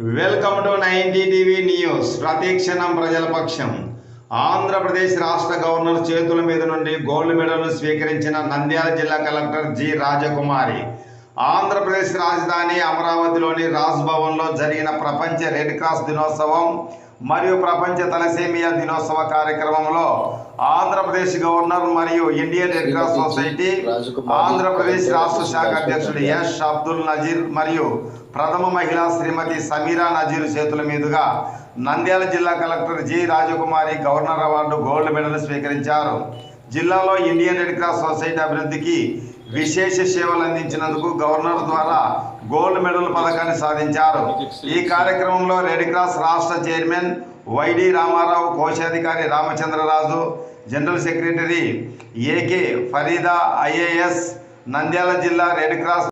Welcome to ninety TV news ప్రతిక్షణం ప్రజల పక్షం. ఆంధ్రప్రదేశ్ రాష్ట్ర గవర్నర్ చేతుల మీద నుండి గోల్డ్ మెడల్ను స్వీకరించిన నంద్యాల జిల్లా కలెక్టర్ జి రాజకుమారి. ఆంధ్రప్రదేశ్ రాజధాని అమరావతిలోని రాజ్ భవన్లో జరిగిన ప్రపంచ రెడ్ క్రాస్ దినోత్సవం మరియు ప్రపంచ తలసేమియా దినోత్సవ కార్యక్రమంలో ఆంధ్రప్రదేశ్ గవర్నర్ మరియు Indian red cross society Andhra Pradesh రాష్ట్ర శాఖ అధ్యక్షుడు ఎస్ అబ్దుల్ నజీర్ మరియు ప్రథమ మహిళ శ్రీమతి సమీరా నజీర్ చేతుల మీదుగా నంద్యాల జిల్లా collector G Rajakumari governor award gold medal స్వీకరించారు. జిల్లాలో ఇండియన్ రెడ్ క్రాస్ సొసైటీ అభివృద్ధికి విశేష సేవలు అందించినందుకు గవర్నర్ ద్వారా గోల్డ్ మెడల్ పథకాన్ని సాధించారు. ఈ కార్యక్రమంలో రెడ్ క్రాస్ రాష్ట్ర చైర్మన్ వైడి రామారావు కోశాధికారి Ramachandraraju general secretary AK Farida IAS Nandyala జిల్లా రెడ్ క్రాస్